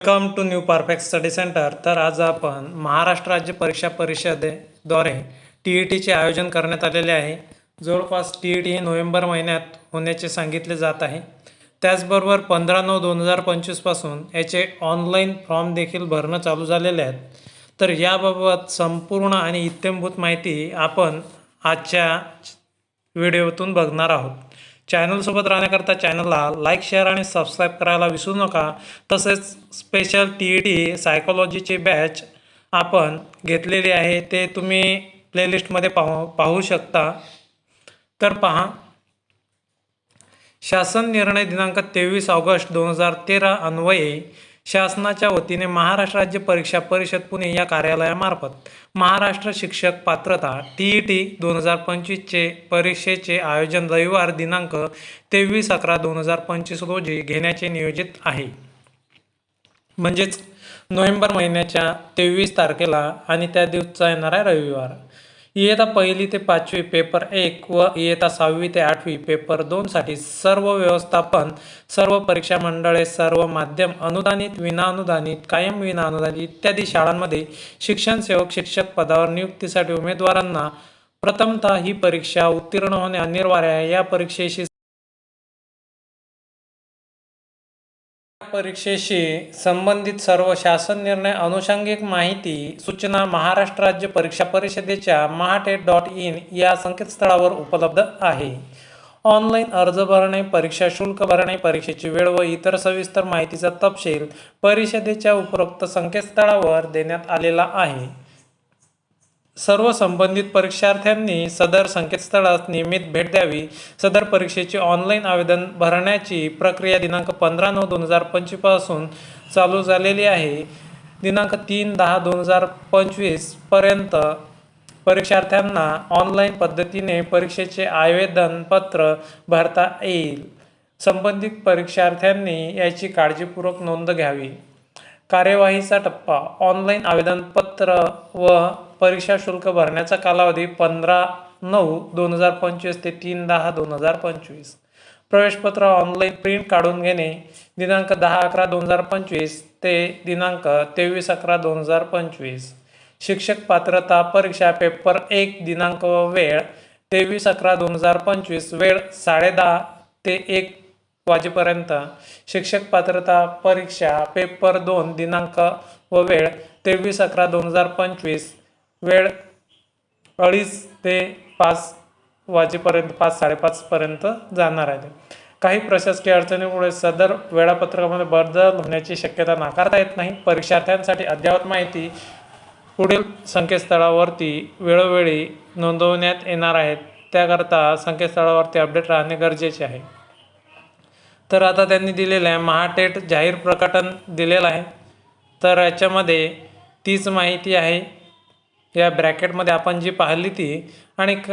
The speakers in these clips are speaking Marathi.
Welcome to new perfect study centre तर आज आपण महाराष्ट्र राज्य परीक्षा परिषदेद्वारे टी ई टीचे आयोजन करण्यात आलेले आहे. जवळपास टी ई टी हे नोव्हेंबर महिन्यात होण्याचे सांगितले जात आहे. त्याचबरोबर पंधरा नऊ दोन हजार पंचवीसपासून याचे ऑनलाईन फॉर्म देखील भरणं चालू झालेले आहेत. तर याबाबत संपूर्ण आणि इत्यंभूत माहिती आपण आजच्या व्हिडिओतून बघणार आहोत. चॅनलसोबत राहण्याकरता चॅनलला लाईक शेअर आणि सबस्क्राईब करायला विसरू नका. तसेच स्पेशल टी ई टी सायकोलॉजीची बॅच आपण घेतलेली आहे. ते तुम्ही प्लेलिस्टमध्ये पाहू पाहू शकता. तर पहा. शासन निर्णय दिनांक तेवीस ऑगस्ट दोन हजार तेरा अन्वये शासनाच्या वतीने महाराष्ट्र राज्य परीक्षा परिषद पुणे या कार्यालयामार्फत महाराष्ट्र शिक्षक पात्रता टी ई टी दोन हजार पंचवीसचे परीक्षेचे आयोजन रविवार दिनांक तेवीस अकरा दोन हजार पंचवीस रोजी घेण्याचे नियोजित आहे. म्हणजेच नोव्हेंबर महिन्याच्या तेवीस तारखेला आणि त्या दिवसचा येणार आहे रविवार. इयत्ता पहिली ते पाचवी पेपर एक व इयत्ता सहावी ते आठवी पेपर दोनसाठी सर्व व्यवस्थापन सर्व परीक्षा मंडळे सर्व माध्यम अनुदानित विनाअनुदानित कायम विनाअनुदानित इत्यादी शाळांमध्ये शिक्षण सेवक शिक्षक पदावर नियुक्तीसाठी उमेदवारांना प्रथमतः ही परीक्षा उत्तीर्ण होणे अनिवार्य आहे. या परीक्षेशी परीक्षेशी संबंधित सर्व शासन निर्णय अनुषंगिक माहिती सूचना महाराष्ट्र राज्य परीक्षा परिषदेच्या महाटेट डॉट इन या संकेतस्थळावर उपलब्ध आहे. ऑनलाईन अर्ज भरणे परीक्षा शुल्क भरणे परीक्षेची वेळ व इतर सविस्तर माहितीचा तपशील परिषदेच्या उपरोक्त संकेतस्थळावर देण्यात आलेला आहे. सर्व संबंधित परीक्षार्थ्यांनी सदर संकेतस्थळास नियमित भेट द्यावी. सदर परीक्षेचे ऑनलाईन आवेदन भरण्याची प्रक्रिया दिनांक पंधरा नऊ दोन हजार पंचवीसपासून चालू झालेली आहे. दिनांक तीन दहा दोन हजार पंचवीसपर्यंत परीक्षार्थ्यांना ऑनलाईन पद्धतीने परीक्षेचे आवेदनपत्र भरता येईल. संबंधित परीक्षार्थ्यांनी याची काळजीपूर्वक नोंद घ्यावी. कार्यवाहीचा टप्पा ऑनलाईन आवेदनपत्र व परीक्षा शुल्क भरण्याचा कालावधी पंधरा नऊ दोन हजार पंचवीस ते तीन दहा दोन हजार पंचवीस. प्रवेशपत्र ऑनलाईन प्रिंट काढून घेणे दिनांक दहा अकरा दोन हजार पंचवीस ते दिनांक तेवीस अकरा दोन हजार पंचवीस. शिक्षक पात्रता परीक्षा पेपर एक दिनांक व वेळ तेवीस अकरा दोन हजार पंचवीस वेळ साडेदहा ते एक वाजेपर्यंत. शिक्षक पात्रता परीक्षा पेपर दोन दिनांक व वेळ तेवीस अकरा दोन हजार पंचवीस. वेळ अडीच ते पाच वाजेपर्यंत पाच साडेपाचपर्यंत जाणार आहे काही प्रशासकीय अडचणीमुळे सदर वेळापत्रकामध्ये बदल होण्याची शक्यता नाकारता येत नाही. परीक्षार्थ्यांसाठी अद्ययावत माहिती पुढील संकेतस्थळावरती वेळोवेळी नोंदवण्यात येणार आहेत त्याकरता संकेतस्थळावरती अपडेट राहणे गरजेचे आहे. तर आता त्यांनी दिलेलं आहे महाटेट जाहीर प्रकटन दिलेलं आहे. तर याच्यामध्ये तीच माहिती आहे. या ब्रॅकेटमध्ये आपण जी पाहिली ती आणि क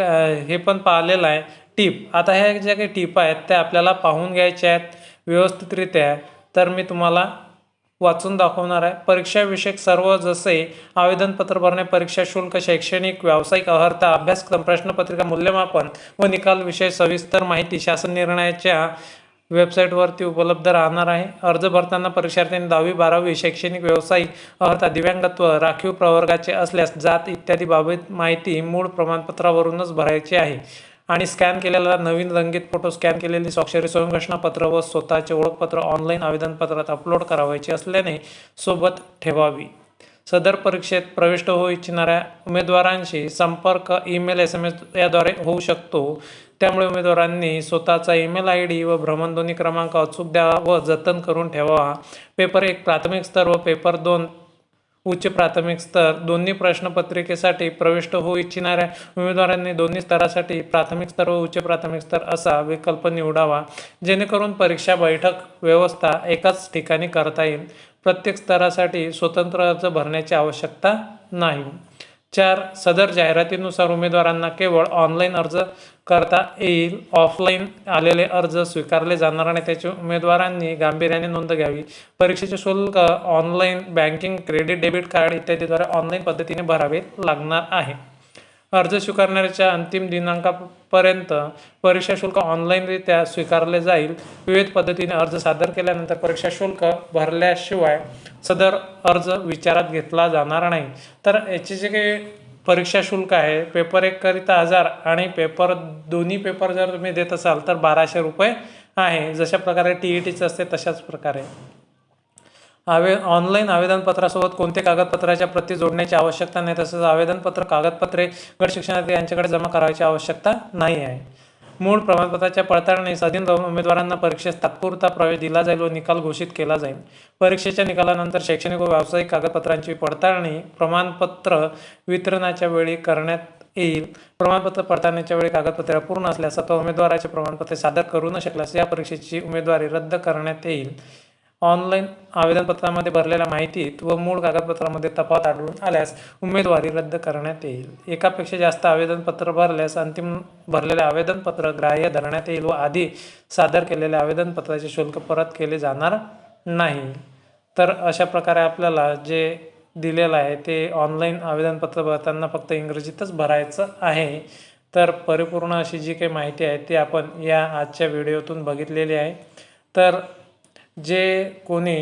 हे पण पाहिलेलं आहे टीप. आता ह्या ज्या काही टीप आहेत त्या आपल्याला पाहून घ्यायच्या आहेत व्यवस्थितरित्या. तर मी तुम्हाला वाचून दाखवणार आहे. परीक्षाविषयक सर्व जसे आवेदनपत्र भरणे परीक्षा शुल्क शैक्षणिक व्यावसायिक अर्हता अभ्यासक्रम प्रश्नपत्रिका मूल्यमापन व निकाल विषय सविस्तर माहिती शासन निर्णयाच्या वेबसाईटवरती उपलब्ध राहणार आहे. अर्ज भरताना परीक्षार्थ्यांनी दहावी बारावी शैक्षणिक व्यावसायिक अर्थात दिव्यांगत्व राखीव प्रवर्गाचे असल्यास जात इत्यादी बाबत माहिती मूळ प्रमाणपत्रावरूनच भरायची आहे. आणि स्कॅन केलेला नवीन रंगीत फोटो स्कॅन केलेली स्वाक्षरी स्वयंघोषणापत्र व स्वतःचे ओळखपत्र ऑनलाईन आवेदनपत्रात अपलोड करावायचे असल्याने सोबत ठेवावी. सदर परीक्षेत प्रविष्ट होऊ इच्छिणाऱ्या उमेदवारांशी संपर्क ईमेल एस एम एस याद्वारे होऊ शकतो. त्यामुळे उमेदवारांनी स्वतःचा ईमेल आय डी व भ्रमणध्वनी क्रमांक अचूक द्यावा व जतन करून ठेवावा पेपर एक प्राथमिक स्तर व पेपर दोन उच्च प्राथमिक स्तर. दोन्ही प्रश्नपत्रिकेसाठी प्रविष्ट होऊ इच्छिणाऱ्या उमेदवारांनी दोन्ही स्तरासाठी प्राथमिक स्तर व उच्च प्राथमिक स्तर असा विकल्प निवडावा. जेणेकरून परीक्षा बैठक व्यवस्था एकाच ठिकाणी करता येईल. प्रत्येक स्तरासाठी स्वतंत्र अर्ज भरण्याची आवश्यकता नाही. चार सदर जाहिरातीनुसार उमेदवारांना केवळ ऑनलाईन अर्ज करता येईल. ऑफलाईन आलेले अर्ज स्वीकारले जाणार आणि त्याचे उमेदवारांनी गांभीर्याने नोंद घ्यावी. परीक्षेचे शुल्क online banking credit debit card इत्यादीद्वारे ऑनलाईन पद्धतीने भरावे लागणार आहे. अर्ज स्वीकारण्याच्या अंतिम दिनांकापर्यंत परीक्षा शुल्क ऑनलाईनरित्या स्वीकारले जाईल. विविध पद्धतीने अर्ज सादर केल्यानंतर परीक्षा शुल्क भरल्याशिवाय सदर अर्ज विचारात घेतला जाणार नाही. तर याचे जे काही परीक्षा शुल्क आहे. पेपर एक करिता हजार आणि पेपर दोन्ही पेपर जर तुम्ही देत असाल तर बाराशे रुपये आहे. जशा प्रकारे टी ई टीचं असते तशाच प्रकारे. आवे ऑनलाईन आवेदनपत्रासोबत कोणते कागदपत्राच्या प्रती जोडण्याची आवश्यकता नाही तसंच आवेदनपत्र कागदपत्रे गट शिक्षणार्थी यांच्याकडे जमा करायची आवश्यकता नाही आहे मूळ प्रमाणपत्राच्या पडताळणी स्वाधीन राहून उमेदवारांना परीक्षेस तात्पुरता प्रवेश दिला जाईल व निकाल घोषित केला जाईल. परीक्षेच्या निकालानंतर शैक्षणिक व व्यावसायिक कागदपत्रांची पडताळणी प्रमाणपत्र वितरणाच्या वेळी करण्यात येईल. प्रमाणपत्र पडताळणीच्या वेळी कागदपत्रे अपूर्ण असल्यास अथवा उमेदवाराचे प्रमाणपत्र सादर करू न शकल्यास या परीक्षेची उमेदवारी रद्द करण्यात येईल. ऑनलाईन आवेदनपत्रामध्ये भरलेल्या माहितीत व मूळ कागदपत्रामध्ये तफावत आढळून आल्यास उमेदवारी रद्द करण्यात येईल. एकापेक्षा जास्त आवेदनपत्र भरल्यास अंतिम भरलेले आवेदनपत्र ग्राह्य धरण्यात येईल व आधी सादर केलेल्या आवेदनपत्राचे शुल्क परत केले जाणार नाही. तर अशा प्रकारे आपल्याला जे दिलेलं आहे ते ऑनलाईन आवेदनपत्र भरताना फक्त इंग्रजीतच भरायचं आहे. तर परिपूर्ण अशी जी काही माहिती आहे ती आपण या आजच्या व्हिडिओतून बघितलेली आहे. तर जे कोणी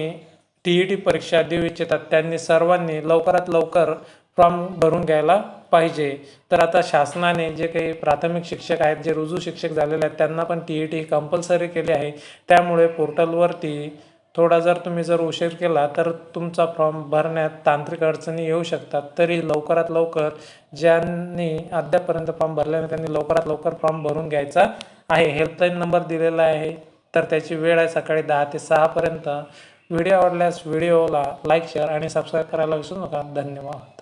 टी ई टी परीक्षा देऊ इच्छितात त्यांनी सर्वांनी लवकरात लवकर फॉर्म भरून घ्यायला पाहिजे. तर आता शासनाने जे काही प्राथमिक शिक्षक आहेत जे रुजू शिक्षक झालेले आहेत त्यांना पण टी ई टी कंपल्सरी केली आहे. त्यामुळे पोर्टलवरती थोडा जर तुम्ही जर उशीर केला तर तुमचा फॉर्म भरण्यात तांत्रिक अडचणी येऊ शकतात. तरी लवकरात लवकर ज्यांनी अद्यापपर्यंत फॉर्म भरले नाही त्यांनी लवकरात लवकर फॉर्म भरून घ्यायचा आहे. हेल्पलाईन नंबर दिलेला आहे. तर त्याची वेळ आहे सकाळी दहा ते सहापर्यंत. व्हिडिओ आवडल्यास व्हिडिओला लाईक शेअर आणि सबस्क्राईब करायला विसरू नका. धन्यवाद.